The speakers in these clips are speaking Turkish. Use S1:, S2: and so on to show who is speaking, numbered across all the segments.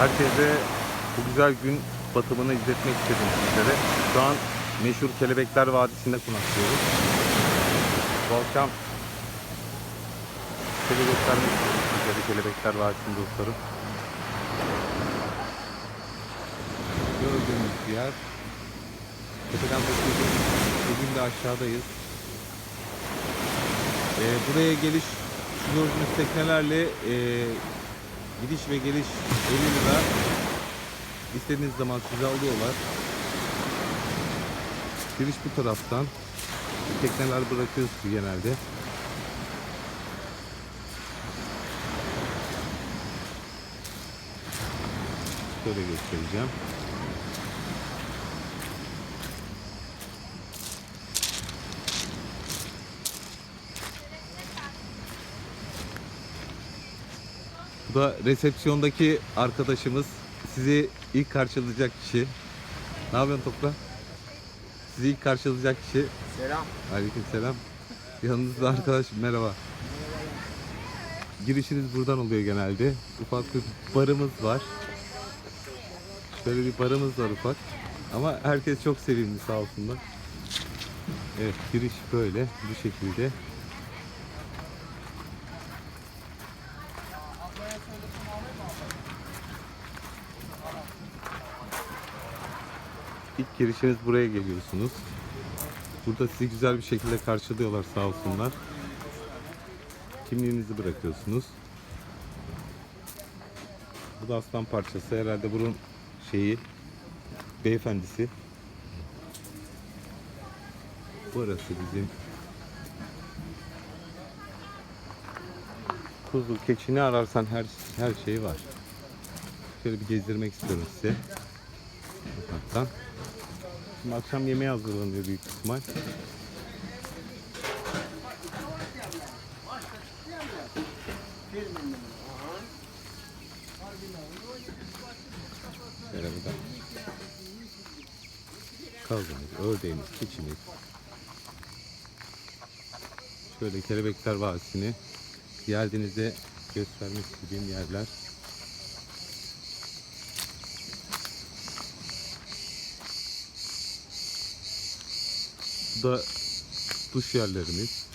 S1: Herkese bu güzel gün batımını izletmek istedim sizlere. Şu an meşhur Kelebekler Vadisi'nde konaklıyoruz. Bu akşam size göstermek istedim sizlere Kelebekler Vadisi'nin dostlarım. Gördüğünüz yer. Tepeden bakıyoruz. Bugün de aşağıdayız. Ee, buraya geliş şu gördüğünüz teknelerle e, gidiş ve geliş 50 lira. İstediğiniz zaman sizi alıyorlar. Giriş bu taraftan. Tekneler bırakıyoruz genelde. Şöyle göstereceğim. Bu da resepsiyondaki arkadaşımız. Sizi ilk karşılayacak kişi. Ne yapıyorsun Topla? Sizi ilk karşılayacak kişi.
S2: Selam.
S1: Aleykümselam. Yanınızda arkadaş merhaba. Girişiniz buradan oluyor genelde. Ufak bir barımız var. Şöyle bir barımız var ufak. Ama herkes çok sevimli sağ olsunlar. Evet giriş böyle bu şekilde. İlk girişiniz buraya geliyorsunuz. Burada sizi güzel bir şekilde karşılıyorlar sağ olsunlar. Kimliğinizi bırakıyorsunuz. Bu da aslan parçası. Herhalde bunun şeyi beyefendisi. Burası bizim kuzu, keçi ne ararsan her her şey var. Şöyle bir gezdirmek istiyorum size. Ufaktan. Şimdi akşam yemeği hazırlanıyor büyük ihtimal. Şöyle burada. Kazımız, ördeğimiz, keçimiz. Şöyle Kelebekler Vadisi'ni geldiğinizde göstermek istediğim yerler. Bu da duş yerlerimiz.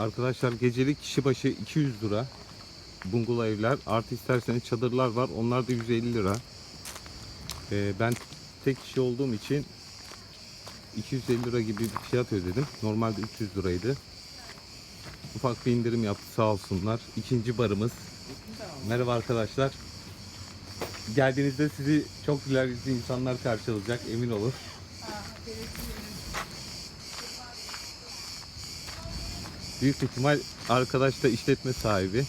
S1: Arkadaşlar gecelik kişi başı 200 lira. Bungalov evler. Artı isterseniz çadırlar var. Onlar da 150 lira. Ee, ben tek kişi olduğum için 250 lira gibi bir fiyat ödedim. Normalde 300 liraydı. Ufak bir indirim yaptı sağ olsunlar. İkinci barımız. Merhaba arkadaşlar. Geldiğinizde sizi çok güler yüzlü insanlar karşılayacak emin olun. Büyük ihtimal arkadaş da işletme sahibi.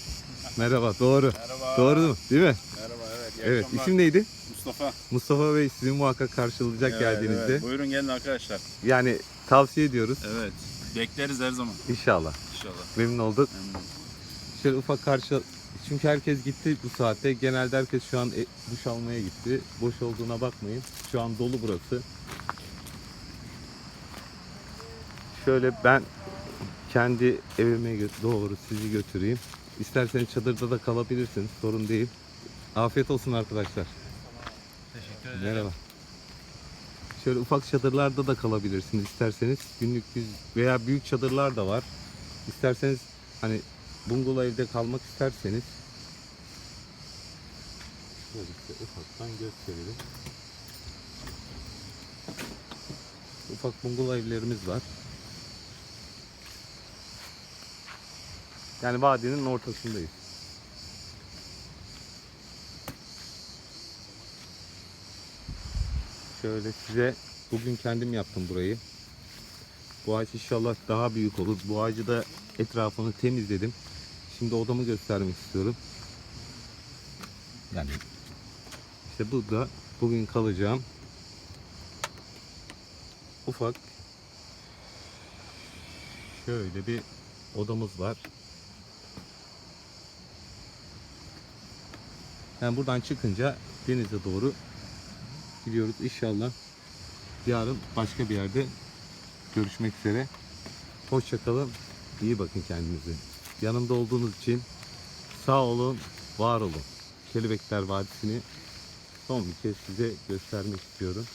S1: Merhaba doğru.
S2: Merhaba.
S1: Doğru mu? Değil mi?
S2: Merhaba evet. iyi
S1: Evet.
S2: akşamlar.
S1: İsim neydi?
S2: Mustafa.
S1: Mustafa Bey sizi muhakkak karşılayacak
S2: Evet,
S1: geldiğinizde.
S2: evet. Buyurun gelin arkadaşlar.
S1: Yani tavsiye ediyoruz.
S2: Evet. Bekleriz her zaman
S1: İnşallah.
S2: inşallah.
S1: Memnun olduk.
S2: Memnun.
S1: Şöyle ufak karşı çünkü herkes gitti bu saatte. Genelde herkes şu an e, duş almaya gitti. Boş olduğuna bakmayın. Şu an dolu burası. Şöyle ben kendi evime doğru sizi götüreyim. İsterseniz çadırda da kalabilirsiniz. Sorun değil. Afiyet olsun arkadaşlar.
S2: Teşekkür ederim.
S1: Merhaba. Şöyle ufak çadırlarda da kalabilirsiniz isterseniz. Günlük yüz veya büyük çadırlar da var. İsterseniz hani bungalov evde kalmak isterseniz şöyle ufaktan gösterelim. Ufak bungalov evlerimiz var. Yani vadinin ortasındayız. Şöyle size bugün kendim yaptım burayı. Bu ağaç inşallah daha büyük olur. Bu ağacı da etrafını temizledim. Şimdi odamı göstermek istiyorum. Yani işte burada bugün kalacağım ufak şöyle bir odamız var. Yani buradan çıkınca denize doğru gidiyoruz. İnşallah yarın başka bir yerde görüşmek üzere. Hoşçakalın. İyi bakın kendinize. Yanımda olduğunuz için sağ olun, var olun. Kelebekler Vadisi'ni son bir kez size göstermek istiyorum.